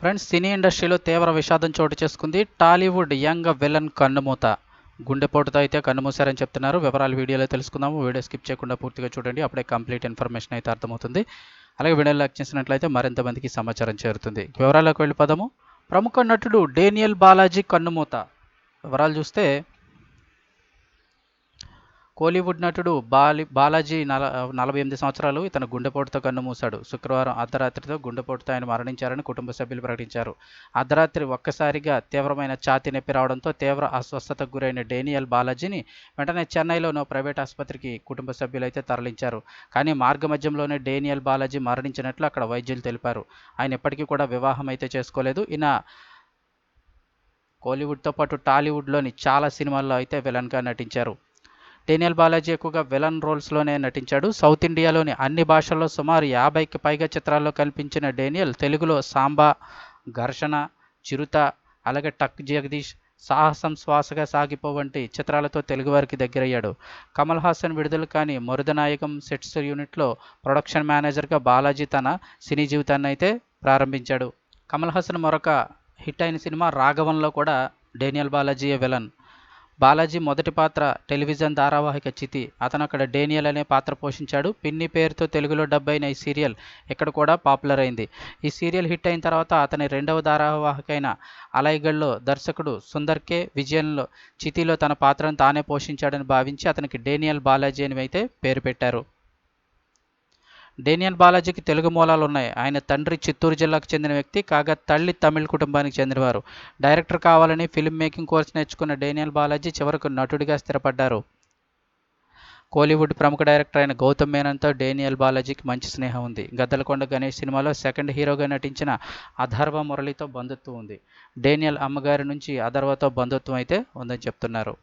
Friends సినీ ఇండస్ట్రీలో తీవ్ర విషాదం చోటు చేసుకుంది. టాలీవుడ్ యంగ్ విలన్ కన్నుమూత. గుండెపోటుతో అయితే కన్నుమూశారని చెప్తున్నారు. వివరాలు వీడియోలో తెలుసుకుందాము. వీడియో స్కిప్ చేయకుండా పూర్తిగా చూడండి. అప్పుడే కంప్లీట్ ఇన్ఫర్మేషన్ అయితే అర్థమవుతుంది. అలాగే వీడియో లైక్ చేసినట్లయితే మరింత మందికి సమాచారం చేరుతుంది. వివరాల్లోకి వెళ్ళిపోదాము. ప్రముఖ నటుడు డేనియల్ బాలాజీ కన్నుమూత. వివరాలు చూస్తే కోలీవుడ్ నటుడు బాలి బాలాజీ నల నలభై ఎనిమిది సంవత్సరాలు ఇతను గుండెపోటుతో కన్నుమూశాడు శుక్రవారం అర్ధరాత్రితో గుండెపోటుతో ఆయన మరణించారని కుటుంబ సభ్యులు ప్రకటించారు. అర్ధరాత్రి ఒక్కసారిగా తీవ్రమైన ఛాతీ నొప్పి రావడంతో తీవ్ర అస్వస్థతకు గురైన డేనియల్ బాలాజీని వెంటనే చెన్నైలోనో ప్రైవేట్ ఆసుపత్రికి కుటుంబ సభ్యులైతే తరలించారు. కానీ మార్గమధ్యంలోనే డేనియల్ బాలాజీ మరణించినట్లు అక్కడ వైద్యులు తెలిపారు. ఆయన ఇప్పటికీ కూడా వివాహం అయితే చేసుకోలేదు. ఈయన కోలీవుడ్తో పాటు టాలీవుడ్లోని చాలా సినిమాల్లో అయితే విలన్గా నటించారు. డేనియల్ బాలాజీ ఎక్కువగా విలన్ రోల్స్లోనే నటించాడు. సౌత్ ఇండియాలోని అన్ని భాషల్లో సుమారు యాభైకి పైగా చిత్రాల్లో కనిపించిన డేనియల్ తెలుగులో సాంబా ఘర్షణ చిరుత అలాగే టక్ జగదీష్ సాహసం శ్వాసగా సాగిపో వంటి చిత్రాలతో తెలుగువారికి దగ్గరయ్యాడు. కమల్ హాసన్ విడుదల కాని మరుదనాయకం సెట్స్ యూనిట్లో ప్రొడక్షన్ మేనేజర్గా బాలాజీ తన సినీ జీవితాన్ని అయితే ప్రారంభించాడు. కమల్ హాసన్ మరొక హిట్ అయిన సినిమా రాఘవంలో కూడా డేనియల్ బాలాజీయే విలన్. బాలాజీ మొదటి పాత్ర టెలివిజన్ ధారావాహిక చితి. అతను అక్కడ డేనియల్ అనే పాత్ర పోషించాడు. పిన్ని పేరుతో తెలుగులో డబ్ అయిన ఈ సీరియల్ ఇక్కడ కూడా పాపులర్ అయింది. ఈ సీరియల్ హిట్ అయిన తర్వాత అతని రెండవ ధారావాహికైన అలైగడ్లో దర్శకుడు సుందర్ కే. విజయంలో చితిలో తన పాత్రను తానే పోషించాడని భావించి అతనికి డేనియల్ బాలాజీ అని అయితే పేరు పెట్టారు. డేనియల్ బాలాజీకి తెలుగు మూలాలు ఉన్నాయి. ఆయన తండ్రి చిత్తూరు జిల్లాకు చెందిన వ్యక్తి కాగా తల్లి తమిళ కుటుంబానికి చెందినవారు. డైరెక్టర్ కావాలని ఫిల్మ్ మేకింగ్ కోర్స్ నేర్చుకున్న డేనియల్ బాలాజీ చివరకు నటుడిగా స్థిరపడ్డారు. కోలీవుడ్ ప్రముఖ డైరెక్టర్ అయిన గౌతమ్ మేనన్తో డేనియల్ బాలాజీకి మంచి స్నేహం ఉంది. గద్దలకొండ గణేష్ సినిమాలో సెకండ్ హీరోగా నటించిన అధర్వ మురళితో బంధుత్వం ఉంది. డేనియల్ అమ్మగారి నుంచి అధర్వతో బంధుత్వం అయితే ఉందని చెప్తున్నారు.